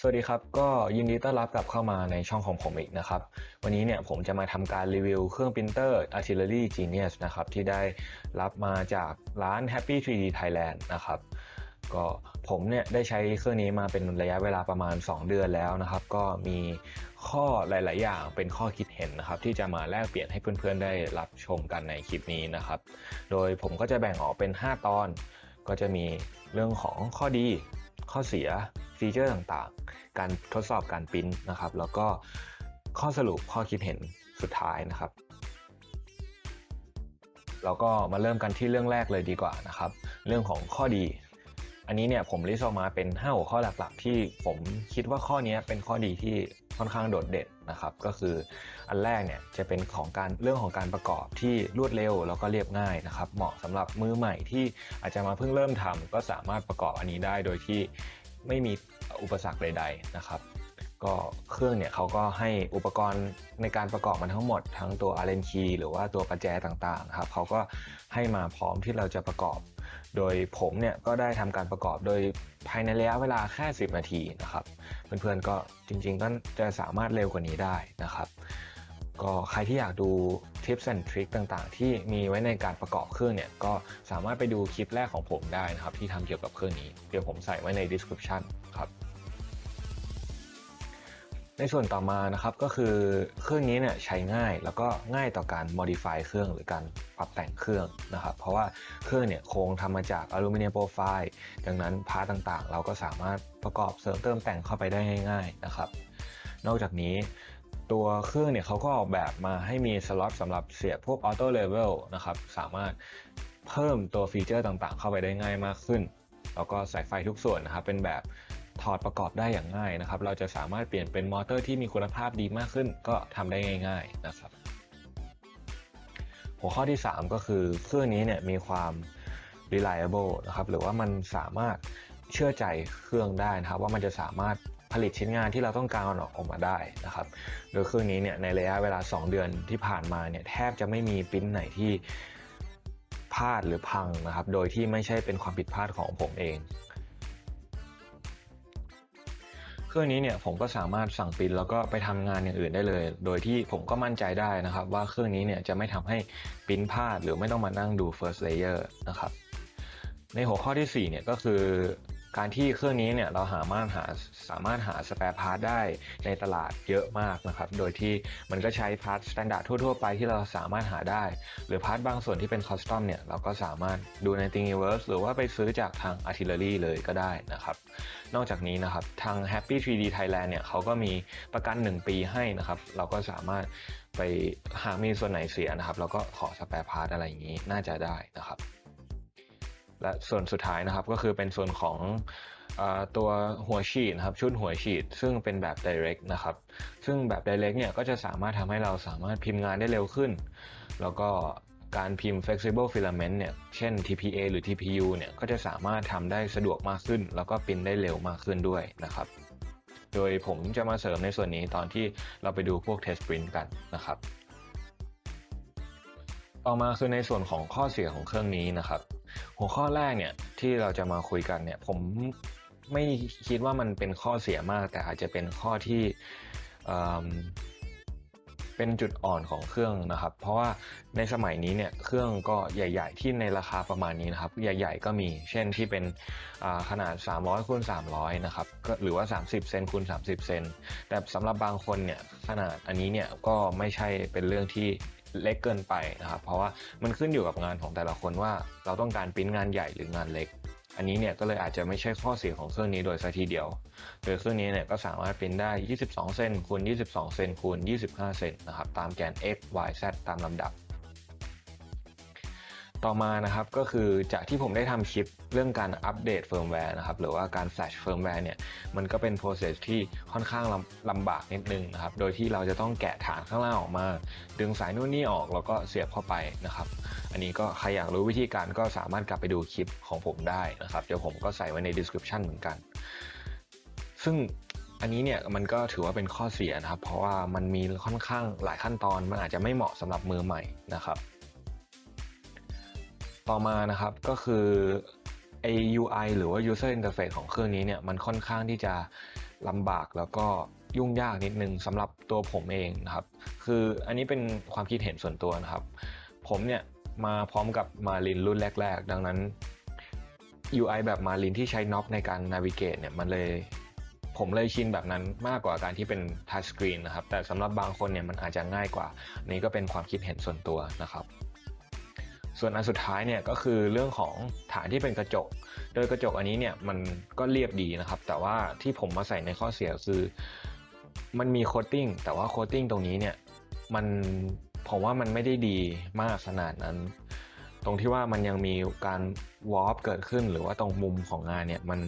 สวัสดีครับ ก็ยินดีต้อนรับกลับเข้ามาในช่องของผมอีกนะครับ วันนี้เนี่ยผมจะมาทำการรีวิวเครื่องปรินเตอร์ Artillery Genius นะครับ ที่ได้รับมาจากร้าน Happy 3D Thailand นะครับ ก็ผมเนี่ยได้ใช้เครื่องนี้มาเป็นระยะเวลาประมาณ 2 เดือนแล้วนะครับ ก็มีข้อหลาย ๆ อย่างเป็นข้อคิดเห็นนะครับ ที่จะมาแลกเปลี่ยนให้เพื่อน ๆ ได้รับชมกันในคลิปนี้นะครับ โดยผมก็จะแบ่งออกเป็น 5 ตอน ก็จะมีเรื่องของข้อดี ข้อเสีย ฟีเจอร์ต่างๆ การทดสอบการปริ้นนะครับ แล้วก็ข้อสรุปข้อคิดเห็นสุดท้ายนะครับเราก็มาเริ่มกันที่เรื่องแรกเลยดีกว่านะครับ เรื่องของข้อดี อันนี้เนี่ยผมลิสต์ออกมาเป็น5หัวข้อหลักๆ ที่ผมคิดว่าข้อนี้เป็นข้อดีที่ค่อนข้างโดดเด่นนะครับ ก็คืออันแรกเนี่ยจะเป็นของการเรื่องของการประกอบที่รวดเร็วแล้วก็เรียบง่ายนะครับ เหมาะสำหรับมือใหม่ที่อาจจะมาเพิ่งเริ่มทำก็สามารถประกอบอันนี้ได้โดยที่ ไม่มีอุปสรรคใด ๆนะครับ ก็เครื่องเนี่ยเขาก็ให้อุปกรณ์ในการประกอบมันทั้งหมด ทั้งตัว Allen key หรือว่าตัวประแจต่างๆนะครับเขาก็ให้มาพร้อมที่เราจะประกอบ โดยผมเนี่ยก็ได้ทำการประกอบโดยภายในระยะเวลาแค่ 10 นาทีนะครับ เพื่อนๆก็จริงๆก็จะสามารถเร็วกว่านี้ได้นะครับ ก็ใครที่อยากดูทิปส์ and ทริคต่างๆ ที่มีไว้ในการประกอบเครื่องเนี่ย ก็สามารถไปดูคลิปแรกของผมได้นะครับ ที่ทำเกี่ยวกับเครื่องนี้ เดี๋ยวผมใส่ไว้ใน description ครับในส่วนต่อมานะครับก็คือเครื่องนี้เนี่ยใช้ง่ายแล้วก็ง่ายต่อการ modify เครื่องหรือการปรับแต่งเครื่องนะครับ เพราะว่าเครื่องเนี่ยโครงทำมาจากอลูมิเนียมโปรไฟล์ดังนั้นพาร์ตต่างๆ เราก็สามารถประกอบเสริมเติมแต่งเข้าไปได้ง่าย ๆนะครับ นอกจากนี้ ตัวเครื่องเนี่ยเขาก็ออกแบบมาให้มีสล็อตสำหรับเสียบพวกออโต้เลเวลนะครับ สามารถเพิ่มตัวฟีเจอร์ต่างๆ เข้าไปได้ง่ายมากขึ้น แล้วก็สายไฟทุกส่วนนะครับ เป็นแบบถอดประกอบได้อย่างง่ายนะครับ เราจะสามารถเปลี่ยนเป็นมอเตอร์ที่มีคุณภาพดีมากขึ้น ก็ทำได้ง่าย ๆนะครับ หัวข้อที่ 3 ก็คือเครื่องนี้เนี่ยมีความ reliable นะครับ หรือว่ามันสามารถเชื่อใจเครื่องได้นะครับ ว่ามันจะสามารถ ผลิตชิ้นงานที่เราต้องการออกมาได้นะครับ โดยเครื่องนี้เนี่ยในระยะเวลา 2 เดือนที่ผ่านมาเนี่ยแทบจะไม่มีปริ้นไหนที่พลาดหรือพังนะครับ โดยที่ไม่ใช่เป็นความผิดพลาดของผมเอง เครื่องนี้เนี่ยผมก็สามารถสั่งปริ้นแล้วก็ไปทำงานอย่างอื่นได้เลย โดยที่ผมก็มั่นใจได้นะครับ ว่าเครื่องนี้เนี่ยจะไม่ทำให้ปริ้นพลาดหรือไม่ต้องมานั่งดู first layer นะครับ ในหัวข้อที่4เนี่ยก็คือ การที่เครื่องนี้เนี่ยเราหามารถหาสามารถหาสแปร์พาร์ทได้ในตลาดเยอะมากนะครับ โดยที่มันก็ใช้พาร์ทสแตนดาร์ดทั่ว ๆ ไปที่เราสามารถหาได้ หรือพาร์ทบางส่วนที่เป็นคอสตอมเนี่ยเราก็สามารถดูใน Thingiverse หรือว่าไปซื้อจากทาง Artillery เลยก็ได้นะครับ นอกจากนี้นะครับทาง Happy 3D Thailand เนี่ยเขาก็มีประกัน 1 ปีให้นะครับ เราก็สามารถไปหากมีส่วนไหนเสียนะครับเราก็ขอสแปร์พาร์ทอะไรอย่างนี้น่าจะได้นะครับ และส่วนสุดท้ายนะครับก็คือเป็นส่วนของอตัวหัวฉีดนะครับชุดหัวฉีด ซึ่งเป็นแบบ direct นะครับ ซึ่งแบบ direct เนี่ยก็จะสามารถทำให้เราสามารถพิมพ์งานได้เร็วขึ้น แล้วก็การพิมพ์ flexible filament เนี่ย เช่น TPA หรือ TPU เนี่ย ก็จะสามารถทำได้สะดวกมากขึ้น แล้วก็ปริ้นได้เร็วมากขึ้นด้วยนะครับ โดยผมจะมาเสริมในส่วนนี้ตอนที่เราไปดูพวก test print กันนะครับ ต่อมาคือในส่วนของข้อเสียของเครื่องนี้นะครับ หัวข้อแรกเนี่ยที่เราจะมาคุยกันเนี่ยผมไม่คิดว่ามันเป็นข้อเสียมาก แต่อาจจะเป็นข้อที่เเป็นจุดอ่อนของเครื่องนะครับ เพราะว่าในสมัยนี้เนี่ยเครื่องก็ใหญ่ ๆ ที่ในราคาประมาณนี้นะครับ ใหญ่ ๆ ก็มีเช่นที่เป็นอ่าขนาด 300คูณ300 นะครับก็หรือว่า 30 เซนคูณ30 เซนแต่สำหรับบางคนเนี่ยขนาดอันนี้เนี่ยก็ไม่ใช่เป็นเรื่องที่ เล็กเกินไปนะครับ เพราะว่ามันขึ้นอยู่กับงานของแต่ละคนว่าเราต้องการปริ้นงานใหญ่หรืองานเล็ก อันนี้เนี่ยก็เลยอาจจะไม่ใช่ข้อเสียของเครื่องนี้โดยสักทีเดียว โดยเครื่องนี้เนี่ยก็สามารถปริ้นได้ 22 เซนคูณ22 เซนคูณ25 เซนนะครับ ตามแกน x y z ตามลำดับ ต่อมานะครับก็คือจากที่ผมได้ทำคลิปเรื่องการอัปเดตเฟิร์มแวร์นะครับหรือว่าการแฟลชเฟิร์มแวร์เนี่ยมันก็เป็น process ที่ค่อนข้างลำลำบากนิดนึงนะครับโดยที่เราจะต้องแกะฐานข้างล่างออกมา ดึงสายนู่นนี่ออกแล้วก็เสียบเข้าไปนะครับอันนี้ก็ใครอยากรู้วิธีการก็สามารถกลับไปดูคลิปของผมได้นะครับเดี๋ยวผมก็ใส่ไว้ใน description เหมือนกัน ซึ่งอันนี้เนี่ยมันก็ถือว่าเป็นข้อเสียนะครับ เพราะว่ามันมีค่อนข้างหลายขั้นตอนมันอาจจะไม่เหมาะสำหรับมือใหม่นะครับ ต่อมานะครับก็คือไอ UI หรือว่า user interface ของเครื่องนี้เนี่ยมันค่อนข้างที่จะลำบากแล้วก็ยุ่งยากนิดนึงสำหรับตัวผมเองนะครับ คืออันนี้เป็นความคิดเห็นส่วนตัวนะครับ ผมเนี่ยมาพร้อมกับมาลินรุ่นแรก ๆ ดังนั้น UI แบบมาลินที่ใช้น็อปในการนาวิเกตเนี่ยมันเลย ผมเลยชินแบบนั้นมากกว่าการที่เป็นทัชสกรีนนะครับ แต่สำหรับบางคนเนี่ยมันอาจจะง่ายกว่า นี่ก็เป็นความคิดเห็นส่วนตัวนะครับ ส่วนอันสุดท้ายเนี่ยก็คือเรื่องของฐานที่เป็นกระจก โดยกระจกอันนี้เนี่ยมันก็เรียบดีนะครับ แต่ว่าที่ผมมาใส่ในข้อเสียคือมันมีโคตติ้งแต่ว่าโคตติ้งตรงนี้เนี่ยมันผมว่ามันไม่ได้ดีมากขนาดนั้น ตรงที่ว่ามันยังมีการวอร์ปเกิดขึ้น หรือว่าตรงมุมของงานเนี่ยมัน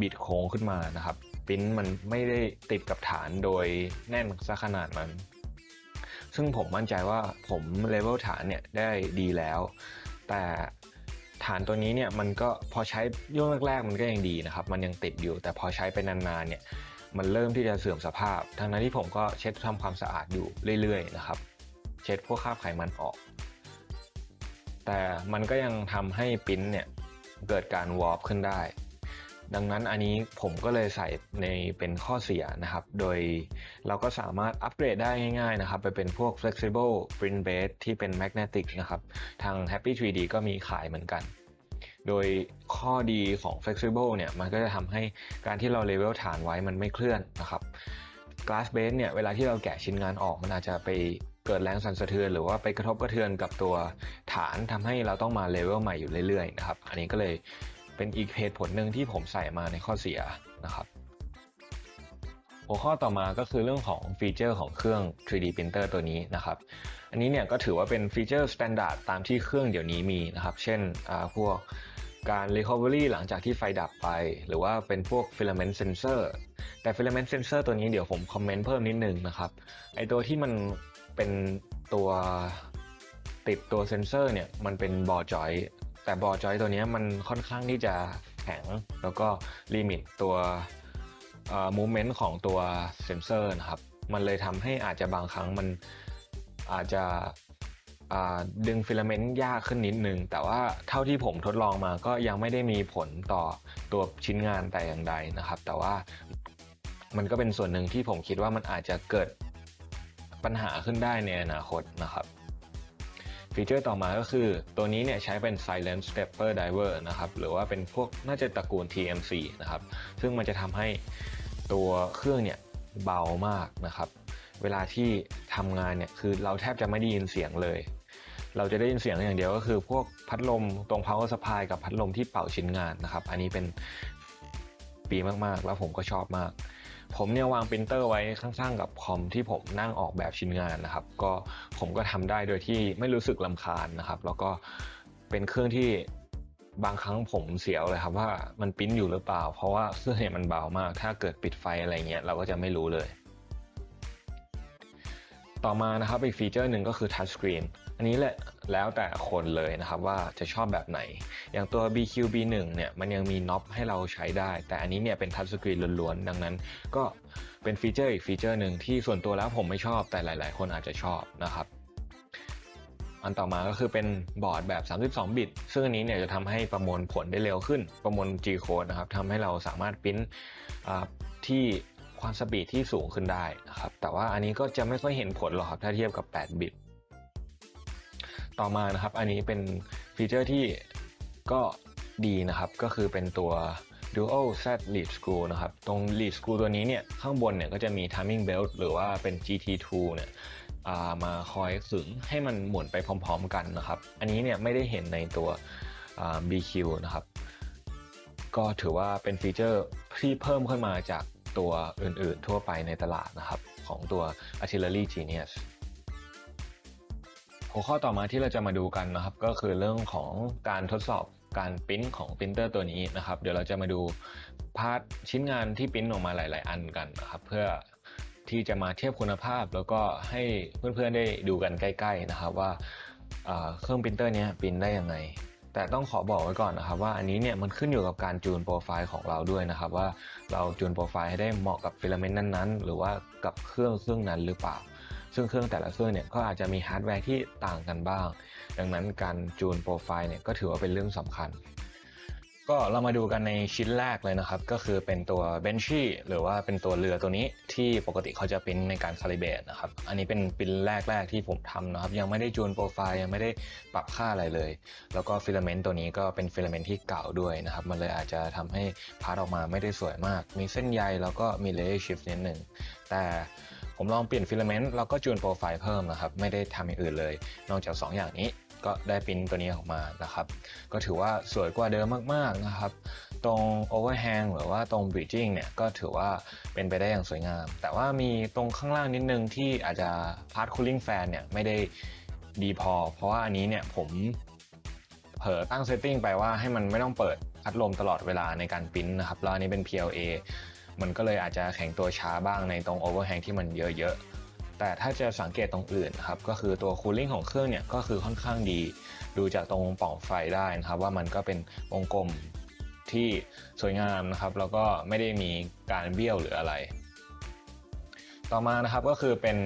บิดโค้งขึ้นมานะครับปิ้นมันไม่ได้ติดกับฐานโดยแน่นซะขนาดนั้น ซึ่งผมมั่นใจว่าผมเลเวลฐานเนี่ยได้ดีแล้ว แต่ฐานตัวนี้เนี่ยมันก็พอใช้ย่วงแรกๆมันก็ยังดีนะครับ มันยังติดอยู่ แต่พอใช้ไปนานๆเนี่ยมันเริ่มที่จะเสื่อมสภาพทั้งนั้นที่ผมก็เช็ดทำความสะอาดอยู่เรื่อยๆนะครับ เช็ดพวกคราบไขมันออก แต่มันก็ยังทำให้ปิ้นเนี่ยเกิดการวอร์ปขึ้นได้ ดังนั้นอันนี้ผมก็เลยใส่ในเป็นข้อเสียนะครับ โดยเราก็สามารถอัปเกรดได้ง่ายๆนะครับ ไปเป็นพวก flexible print base ที่เป็น magnetic นะครับ ทาง Happy 3D ก็มีขายเหมือนกัน โดยข้อดีของ flexible เนี่ย มันก็จะทำให้การที่เราเลเวลฐานไว้มันไม่เคลื่อนนะครับ glass base เนี่ย เวลาที่เราแกะชิ้นงานออกมันอาจจะไปเกิดแรงสั่นสะเทือนหรือว่าไปกระทบกระเทือนกับตัวฐานทำให้เราต้องมาเลเวลใหม่อยู่เรื่อยๆนะครับ อันนี้ก็เลย เป็นอีกเหตุผลหนึ่งที่ผมใส่มาในข้อเสียนะครับ หัวข้อต่อมาก็คือเรื่องของฟีเจอร์ของเครื่อง 3D printer ตัวนี้นะครับ อันนี้เนี่ยก็ถือว่าเป็นฟีเจอร์สแตนดาร์ดตามที่เครื่องเดี๋ยวนี้มีนะครับ เช่นพวกการ recovery หลังจากที่ไฟดับไป หรือว่าเป็นพวก filament sensor แต่ filament sensor ตัวนี้เดี๋ยวผมคอมเมนต์เพิ่มนิดนึงนะครับ ไอตัวที่มันเป็นตัวติดตัวเซนเซอร์เนี่ยมันเป็นบอจอย แต่บอจอยตัวนี้มันค่อนข้างที่จะแข็ง แล้วก็ลิมิตตัวมูเมนต์ของตัวเซนเซอร์นะครับ มันเลยทำให้อาจจะบางครั้งมันอาจจะดึงฟิลาเมนต์ยากขึ้นนิดนึง แต่ว่าเท่าที่ผมทดลองมาก็ยังไม่ได้มีผลต่อตัวชิ้นงานแต่อย่างใดนะครับ แต่ว่ามันก็เป็นส่วนหนึ่งที่ผมคิดว่ามันอาจจะเกิดปัญหาขึ้นได้ในอนาคตนะครับ ฟีเจอร์ต่อมาก็คือ ตัวนี้เนี่ยใช้เป็น Silent Stepper Diver นะครับ หรือว่าเป็นพวกน่าจะตระกูล TMC นะครับ ซึ่งมันจะทำให้ตัวเครื่องเนี่ยเบามากนะครับ เวลาที่ทำงานเนี่ยคือเราแทบจะไม่ได้ยินเสียงเลย เราจะได้ยินเสียงอย่างเดียวก็คือ พวกพัดลมตรง power supply กับพัดลมที่เป่าชิ้นงานนะครับ อันนี้เป็นปีมากๆ แล้วผมก็ชอบมาก ผมเนี่ยวางปรินเตอร์ไว้ข้างๆกับคอมที่ผมนั่งออกแบบชิ้นงานนะครับ ก็ผมก็ทำได้โดยที่ไม่รู้สึกลำคาญนะครับ แล้วก็เป็นเครื่องที่บางครั้งผมเสียวเลยครับว่ามันปริ้นอยู่หรือเปล่า เพราะว่าเครื่องเนี่ยมันเบามาก ถ้าเกิดปิดไฟอะไรเงี้ยเราก็จะไม่รู้เลย ต่อมานะครับอีกฟีเจอร์หนึ่งก็คือ Touch Screen อันนี้แหละแล้วแต่คนเลยนะครับว่าจะชอบแบบไหน อย่างตัว BQ B1 เนี่ยมันยังมีน็อปให้เราใช้ได้ แต่อันนี้เนี่ยเป็นทัชสกรีนล้วนๆ ดังนั้นก็เป็นฟีเจอร์อีกฟีเจอร์หนึ่งที่ส่วนตัวแล้วผมไม่ชอบแต่หลาย ๆ คนอาจจะชอบนะครับอันต่อมาก็คือเป็นบอร์ดแบบ 32 บิต ซึ่งอันนี้เนี่ยจะทำให้ประมวลผลได้เร็วขึ้น ประมวล G code นะครับทำให้เราสามารถปริ้นที่ความสปีดที่สูงขึ้นได้นะครับ แต่ว่าอันนี้ก็จะไม่ค่อยเห็นผลหรอกครับ ถ้าเทียบกับ 8 บิต ต่อมานะครับ อันนี้เป็นฟีเจอร์ที่ก็ดีนะครับ ก็คือเป็นตัว Dual Z Lead Screw นะครับ ตรง Lead Screw ตัวนี้เนี่ย ข้างบนเนี่ยก็จะมี Timing Belt หรือว่าเป็น GT2 เนี่ยมาคอยขึงให้มันหมุนไปพร้อมๆกันนะครับ อันนี้เนี่ยไม่ได้เห็นในตัว BQ นะครับ ก็ถือว่าเป็นฟีเจอร์ที่เพิ่มขึ้นมาจากตัวอื่นๆทั่วไปในตลาดนะครับ ของตัว Artillery Genius หัวข้อต่อมาที่เราจะมาดูกันนะครับ ก็คือเรื่องของการทดสอบการปริ้นของปรินเตอร์ตัวนี้นะครับ เดี๋ยวเราจะมาดูพาร์ทชิ้นงานที่ปริ้นออกมาหลาย ๆ อันกันนะครับ เพื่อที่จะมาเทียบคุณภาพ แล้วก็ให้เพื่อน ๆ ได้ดูกันใกล้ ๆ นะครับว่าเครื่องปรินเตอร์นี้ปริ้นได้ยังไง แต่ต้องขอบอกไว้ก่อนนะครับ ว่าอันนี้เนี่ยมันขึ้นอยู่กับการจูนโปรไฟล์ของเราด้วยนะครับ ว่าเราจูนโปรไฟล์ให้ได้เหมาะกับฟิลาเมนต์นั้น ๆ หรือว่ากับเครื่องเครื่องนั้นหรือเปล่า ซึ่งเครื่องแต่ละเครื่องเนี่ยก็อาจจะมีฮาร์ดแวร์ที่ต่างกันบ้าง ดังนั้นการจูนโปรไฟล์เนี่ยก็ถือว่าเป็นเรื่องสำคัญ ก็เรามาดูกันในชิ้นแรกเลยนะครับ ก็คือเป็นตัว b e n c h y หรือว่าเป็นตัวเรือตัวนี้ที่ปกติเขาจะปริ้นในการคาลิเบตนะครับ อันนี้เป็นปิ้นแรกๆที่ผมทำนะครับ ยังไม่ได้จูนโปรไฟล์ยังไม่ได้ปรับค่าอะไรเลย แล้วก็ฟิลาเมนต์ตัวนี้ก็เป็นฟิลาเมนต์ที่เก่าด้วยนะครับ มันเลยอาจจะทำให้พาร์ออกมาไม่ได้สวยมาก มีเส้นใยแล้วก็มีเลเยอร์ชิฟนิดหนึ่งแต่ ผมลองเปลี่ยนฟิลาเมนต์แล้วก็จูนโปรไฟล์เพิ่มนะครับ ไม่ได้ทำอย่างอื่นเลย นอกจาก 2 อย่างนี้ก็ได้ปริ้นตัวนี้ออกมานะครับ ก็ถือว่าสวยกว่าเดิมมากๆนะครับ ตรง overhang หรือว่าตรง bridging เนี่ยก็ถือว่าเป็นไปได้อย่างสวยงาม แต่ว่ามีตรงข้างล่างนิดนึงที่อาจจะ part cooling fan เนี่ยไม่ได้ดีพอ เพราะว่าอันนี้เนี่ยผมเผลอตั้งเซตติ้งไปว่าให้มันไม่ต้องเปิดพัดลมตลอดเวลาในการปริ้นนะครับแล้วอันนี้เป็น PLA มันก็เลยอาจจะแข็งตัวช้าบ้างในตรง overhang ที่มันเยอะๆ แต่ถ้าจะสังเกตตรงอื่นครับก็คือตัว cooling ของเครื่องเนี่ยก็คือค่อนข้างดี ดูจากตรงปล่องไฟได้นะครับว่ามันก็เป็นวงกลมที่สวยงามนะครับแล้วก็ไม่ได้มีการเบี้ยวหรืออะไร ต่อมานะครับก็คือเป็น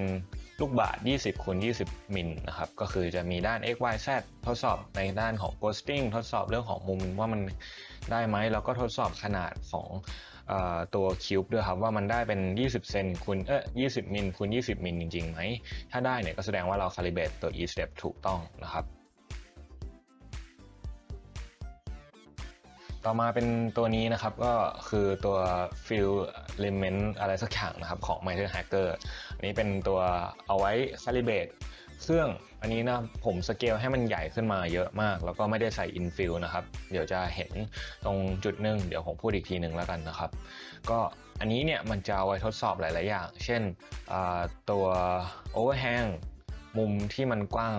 ลูกบาศก์20คูณ20 มิลนะครับ ก็คือจะมีด้าน x y z ทดสอบในด้านของ ghosting ทดสอบเรื่องของมุมว่ามันได้ไหม แล้วก็ทดสอบขนาดของ ตัวคิวบ์ด้วยครับว่ามันได้เป็น 20 เซนคูณเออ20 มิลคูณ20 มิลจริงๆไหม ถ้าได้เนี่ยก็แสดงว่าเรา calibrate ตัว e step ถูกต้องนะครับ ต่อมาเป็นตัวนี้นะครับก็คือตัว fill element อะไรสักอย่างนะครับของ m i t e r Hacker อันนี้เป็นตัวเอาไว้ calibrate เครื่องอันนี้นะผมสเกลให้มันใหญ่ขึ้นมาเยอะมาก แล้วก็ไม่ได้ใส่ infill นะครับ เดี๋ยวจะเห็นตรงจุดหนึ่งเดี๋ยวผมพูดอีกทีหนึ่งแล้วกันนะครับ ก็อันนี้เนี่ยมันจะเอาไว้ทดสอบหลาย ๆ อย่าง เช่นตัว overhang มุมที่มันกว้าง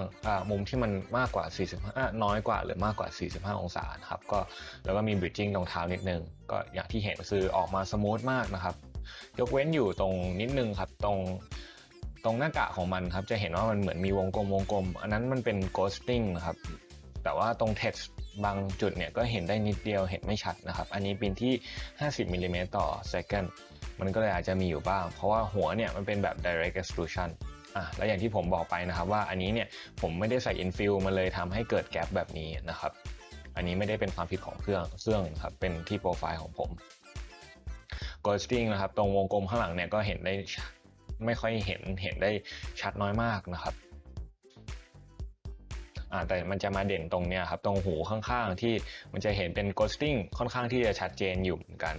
มุมที่มันมากกว่า 45 น้อยกว่าหรือมากกว่า 45 องศานะครับก็แล้วก็มี bridging ตรงเท้านิดนึง ก็อย่างที่เห็นคือออกมาสมูทมากนะครับ ยกเว้นอยู่ตรงนิดนึงครับตรง ตรงหน้ากากของมันครับจะเห็นว่ามันเหมือนมีวงกลมวงกลม อันนั้นมันเป็น ghosting ครับ แต่ว่าตรง text บางจุดเนี่ยก็เห็นได้นิดเดียวเห็นไม่ชัดนะครับ อันนี้เป็นที่ 50มิลลิเมตรต่อ second มันก็เลยอาจจะมีอยู่บ้าง เพราะว่าหัวเนี่ยมันเป็นแบบ direct extrusion อะแล้วอย่างที่ผมบอกไปนะครับว่าอันนี้เนี่ยผมไม่ได้ใส่ infill มันเลยทำให้เกิดแกลบแบบนี้นะครับ อันนี้ไม่ได้เป็นความผิดของเครื่องเครื่องครับเป็นที่โปรไฟล์ของผม ghosting นะครับตรงวงกลมข้างหลังเนี่ยก็เห็นได้ ไม่ค่อยเห็นเห็นได้ชัดน้อยมากนะครับอ่าแต่มันจะมาเด่นตรงเนี้ยครับตรงหูข้างๆที่มันจะเห็นเป็น ghosting ค่อนข้างที่จะชัดเจนอยู่เหมือนกัน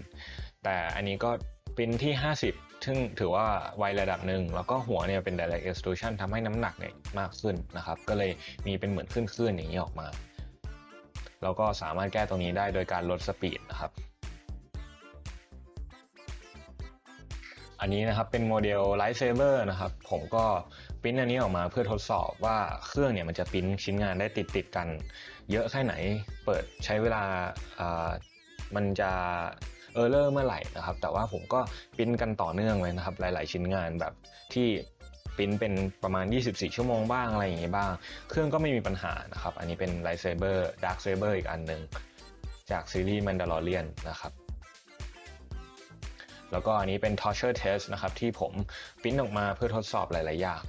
แต่อันนี้ก็เป็นที่ 50 ซึ่งถือว่าไวระดับหนึ่ง แล้วก็หัวเนี่ยเป็น direct extrusion ทำให้น้ำหนักเนี่ยมากขึ้นนะครับ ก็เลยมีเป็นเหมือนขึ้นๆอย่างนี้ออกมา แล้วก็สามารถแก้ตรงนี้ได้โดยการลดสปีดนะครับ อันนี้นะครับเป็นโมเดล Lightsaber นะครับ ผมก็ปริ้นอันนี้ออกมาเพื่อทดสอบว่าเครื่องเนี่ยมันจะปริ้นชิ้นงานได้ติดติดกัน เยอะแค่ไหนเปิดใช้เวลามันจะเออร์เลอร์เมื่อไหร่นะครับ แต่ว่าผมก็ปริ้นกันต่อเนื่องเลยนะครับ หลาย ๆ ชิ้นงานแบบที่ปริ้นเป็นประมาณ 24 ชั่วโมงบ้างอะไรอย่างงี้บ้าง เครื่องก็ไม่มีปัญหานะครับ อันนี้เป็น Lightsaber Dark Saber อีกอันหนึ่งจากซีรีส์ Mandalorian นะครับ แล้วก็อันนี้เป็น torture test นะครับที่ผมปริ้นออกมาเพื่อทดสอบหลาย ๆ อย่าง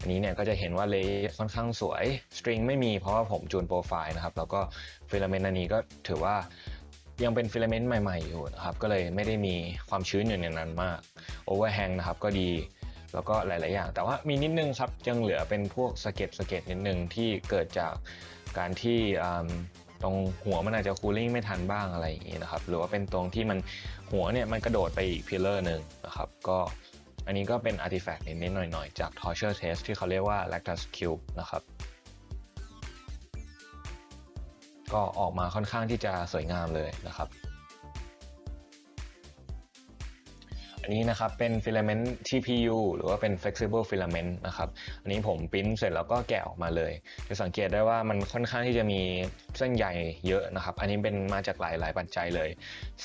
อันนี้เนี่ยก็จะเห็นว่าเลย์ค่อนข้างสวย สตริงไม่มีเพราะว่าผมจูนโปรไฟล์นะครับ แล้วก็ฟิลาเมนต์อันนี้ก็ถือว่ายังเป็นฟิลาเมนต์ใหม่ ๆ อยู่นะครับ ก็เลยไม่ได้มีความชื้นอยู่ในนั้นมาก overhang นะครับก็ดีแล้วก็หลาย ๆ อย่าง แต่ว่ามีนิดนึงครับยังเหลือเป็นพวกสะเก็ดสะเก็ดนิดนึงที่เกิดจากการที่อ่า ตรงหัวมันอาจจะคูลิ่งไม่ทันบ้างอะไรอย่างนี้นะครับ หรือว่าเป็นตรงที่มันหัวเนี่ยมันกระโดดไปอีกพิลเลอร์หนึ่งนะครับก็อันนี้ก็เป็นอาร์ติแฟกต์นิดๆหน่อยๆ จาก torture test ที่เขาเรียกว่า lactus cube นะครับ ก็ออกมาค่อนข้างที่จะสวยงามเลยนะครับ อันนี้นะครับเป็น filament TPU หรือว่าเป็น flexible filament นะครับ อันนี้ผมปริ้นเสร็จแล้วก็แกะออกมาเลย จะสังเกตได้ว่ามันค่อนข้างที่จะมีเส้นใยเยอะนะครับ อันนี้เป็นมาจากหลายหลายปัจจัยเลย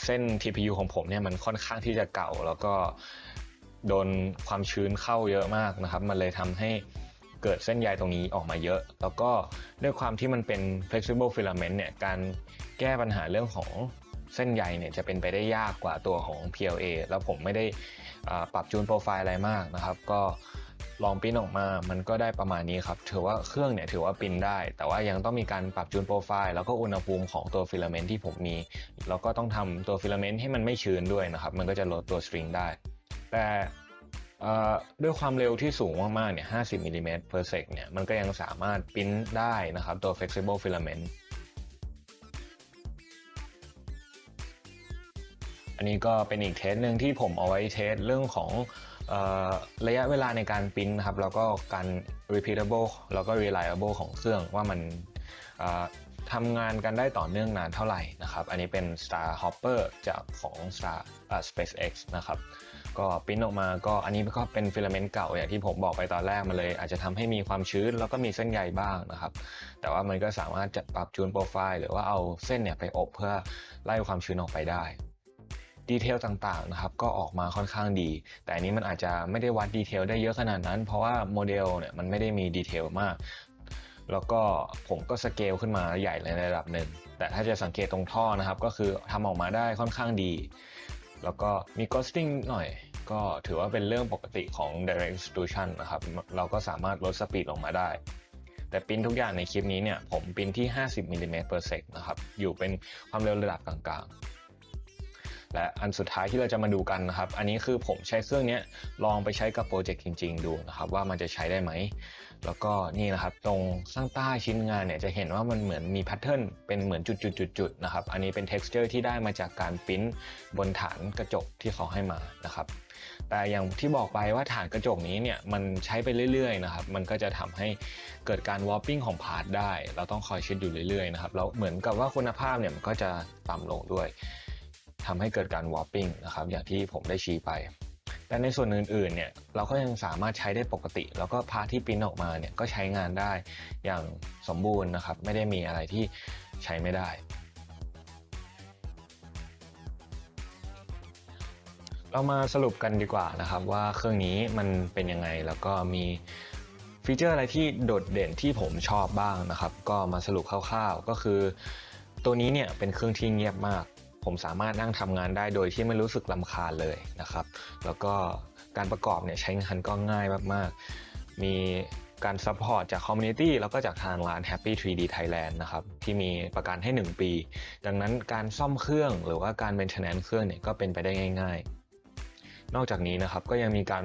เส้น TPU ของผมเนี่ยมันค่อนข้างที่จะเก่า แล้วก็โดนความชื้นเข้าเยอะมากนะครับ มันเลยทำให้เกิดเส้นใยตรงนี้ออกมาเยอะ แล้วก็ด้วยความที่มันเป็น flexible filament เนี่ย การแก้ปัญหาเรื่องของ เส้นใยเนี่ยจะเป็นไปได้ยากกว่าตัวของ PLA แล้วผมไม่ได้ปรับจูนโปรไฟล์อะไรมากนะครับ ก็ลองปิ้นออกมา มันก็ได้ประมาณนี้ครับ ถือว่าเครื่องเนี่ยถือว่าปิ้นได้ แต่ว่ายังต้องมีการปรับจูนโปรไฟล์ แล้วก็อุณหภูมิของตัวฟิลาเมนต์ที่ผมมี แล้วก็ต้องทำตัวฟิลาเมนต์ให้มันไม่ชื้นด้วยนะครับ มันก็จะลดตัวสตริงได้ แต่ด้วยความเร็วที่สูงมากๆ เนี่ย 50มิลลิเมตร per sec เนี่ย มันก็ยังสามารถปิ้นได้นะครับ ตัว flexible filament อันนี้ก็เป็นอีกเทสหนึ่งที่ผมเอาไว้เทสเรื่องของระยะเวลาในการปริ้นนะครับ แล้วก็การ repeatable แล้วก็ reliable ของเครื่องว่ามันทำงานกันได้ต่อเนื่องนานเท่าไหร่นะครับ อันนี้เป็น Star Hopper จากของ Star อ SpaceX นะครับ ก็ปิ้นออกมาก็อันนี้ก็เป็นฟิลาเมนต์เก่าอย่างที่ผมบอกไปตอนแรกมาเลย อาจจะทำให้มีความชื้นแล้วก็มีเส้นใยบ้างนะครับ แต่ว่ามันก็สามารถจะปรับจูนโปรไฟล์ หรือว่าเอาเส้นเนี่ยไปอบเพื่อไล่ความชื้นออกไปได้ ดีเทลต่างๆนะครับก็ออกมาค่อนข้างดี แต่อันนี้มันอาจจะไม่ได้วัดดีเทลได้เยอะขนาดนั้น เพราะว่าโมเดลเนี่ยมันไม่ได้มีดีเทลมาก แล้วก็ผมก็สเกลขึ้นมาใหญ่เลยในระดับหนึ่ง แต่ถ้าจะสังเกตตรงท่อนะครับ ก็คือทำออกมาได้ค่อนข้างดี แล้วก็มี ghosting หน่อยก็ถือว่าเป็นเรื่องปกติของ direct extrusion นะครับ เราก็สามารถลดสปีดลงมาได้ แต่ปริ้นทุกอย่างในคลิปนี้เนี่ย ผมปริ้นที่ 50มิลลิเมตร per sec นะครับ อยู่เป็นความเร็วระดับกลางๆ และอันสุดท้ายที่เราจะมาดูกันนะครับ อันนี้คือผมใช้เครื่องนี้ลองไปใช้กับโปรเจกต์จริง ๆ ดูนะครับว่ามันจะใช้ได้ไหม แล้วก็นี่นะครับตรงข้างใต้ชิ้นงานเนี่ยจะเห็นว่ามันเหมือนมีแพทเทิร์นเป็นเหมือนจุดๆๆนะครับ อันนี้เป็น texture ที่ได้มาจากการปริ้นบนฐานกระจกที่เขาให้มานะครับแต่อย่างที่บอกไปว่าฐานกระจกนี้เนี่ยมันใช้ไปเรื่อยๆนะครับ มันก็จะทำให้เกิดการ warping ของพาร์ทได้ เราต้องคอยเช็ดอยู่เรื่อยๆนะครับแล้วเหมือนกับว่าคุณภาพเนี่ยมันก็จะต่ำลงด้วย ทำให้เกิดการ warping นะครับอย่างที่ผมได้ชี้ไป แต่ในส่วนอื่นๆเนี่ยเราก็ยังสามารถใช้ได้ปกติ แล้วก็พาที่ปิ้นออกมาเนี่ยก็ใช้งานได้อย่างสมบูรณ์นะครับ ไม่ได้มีอะไรที่ใช้ไม่ได้เรามาสรุปกันดีกว่านะครับว่าเครื่องนี้มันเป็นยังไงแล้วก็มีฟีเจอร์อะไรที่โดดเด่นที่ผมชอบบ้างนะครับ ก็มาสรุปคร่าวๆ ก็คือ ตัวนี้เนี่ยเป็นเครื่องที่เงียบมาก ผมสามารถนั่งทำงานได้โดยที่ไม่รู้สึกลำคาญเลยนะครับ แล้วก็การประกอบเนี่ยใช้งานก็ง่ายมากๆ มีการซัพพอร์ตจากคอมมูนิตี้แล้วก็จากทางร้าน Happy 3D Thailand นะครับที่มีประกันให้ 1 ปี ดังนั้นการซ่อมเครื่องหรือว่าการ maintenance เครื่องเนี่ยก็เป็นไปได้ง่าย ๆ นอกจากนี้นะครับก็ยังมีการ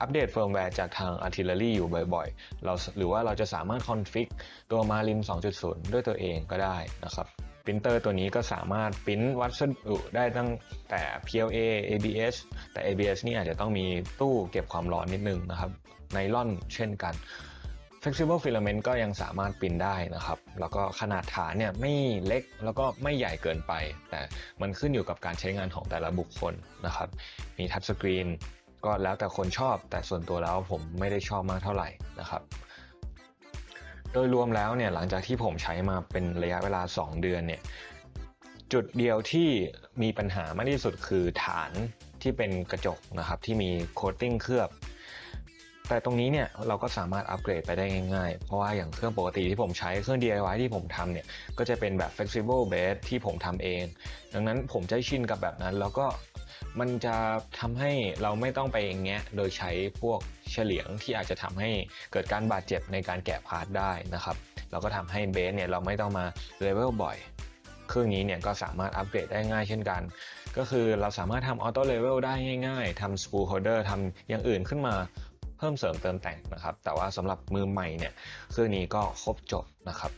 อัปเดตเฟิร์มแวร์จากทาง Artillery อยู่บ่อยๆเราหรือว่าเราจะสามารถคอนฟิกตัว Marin 2.0 ด้วยตัวเองก็ได้นะครับ รินเตอร์ตัวนี้ก็สามารถปริ้นวัสดุได้ตั้งแต่ PLA ABS แต่ ABS นี่อาจจะต้องมีตู้เก็บความร้อนนิดนึงนะครับไนล่อนเช่นกัน Flexible Filament ก็ยังสามารถปริ้นได้นะครับ แล้วก็ขนาดฐานเนี่ยไม่เล็กแล้วก็ไม่ใหญ่เกินไป แต่มันขึ้นอยู่กับการใช้งานของแต่ละบุคคลนะครับ มีทัชสกรีนก็แล้วแต่คนชอบ แต่ส่วนตัวแล้วผมไม่ได้ชอบมากเท่าไหร่นะครับ โดยรวมแล้วเนี่ยหลังจากที่ผมใช้มาเป็นระยะเวลา 2 เดือนเนี่ยจุดเดียวที่มีปัญหามากที่สุดคือฐานที่เป็นกระจกนะครับที่มีโคตติ้งเคลือบ แต่ตรงนี้เนี่ยเราก็สามารถอัปเกรดไปได้ง่ายๆ เพราะว่าอย่างเครื่องปกติที่ผมใช้เครื่อง DIY ที่ผมทำเนี่ยก็จะเป็นแบบ flexible base ที่ผมทำเอง ดังนั้นผมจะชินกับแบบนั้น แล้วก็ มันจะทำให้เราไม่ต้องไปแงะโดยใช้พวกเฉลียงที่อาจจะทำให้เกิดการบาดเจ็บในการแกะพาร์ทได้นะครับแล้วก็ทำให้เบสเนี่ยเราไม่ต้องมาเลเวลบ่อย เครื่องนี้เนี่ยก็สามารถอัปเกรดได้ง่ายเช่นกัน ก็คือเราสามารถทำออโต้เลเวลได้ง่ายๆทำสปูโฮเดอร์ทำอย่างอื่นขึ้นมาเพิ่มเสริมเติมแต่งนะครับ แต่ว่าสำหรับมือใหม่เนี่ยเครื่องนี้ก็ครบจบนะครับ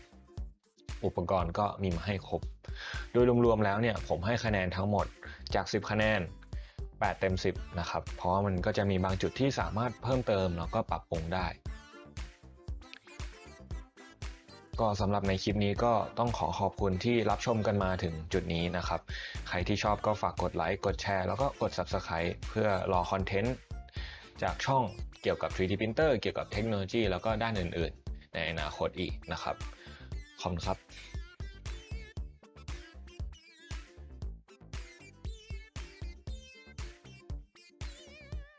อุปกรณ์ก็มีมาให้ครบ โดยรวมๆแล้วเนี่ยผมให้คะแนนทั้งหมดจาก 10 คะแนน 8 เต็ม 10 นะครับ เพราะว่ามันก็จะมีบางจุดที่สามารถเพิ่มเติมแล้วก็ปรับปรุงได้ ก็สำหรับในคลิปนี้ก็ต้องขอขอบคุณที่รับชมกันมาถึงจุดนี้นะครับ ใครที่ชอบก็ฝากกดไลค์ กดแชร์ แล้วก็กด Subscribe เพื่อรอคอนเทนต์จากช่องเกี่ยวกับ 3D Printer เกี่ยวกับเทคโนโลยีแล้วก็ด้านอื่น ๆ ในอนาคตอีกนะครับ ขอบคุณครับ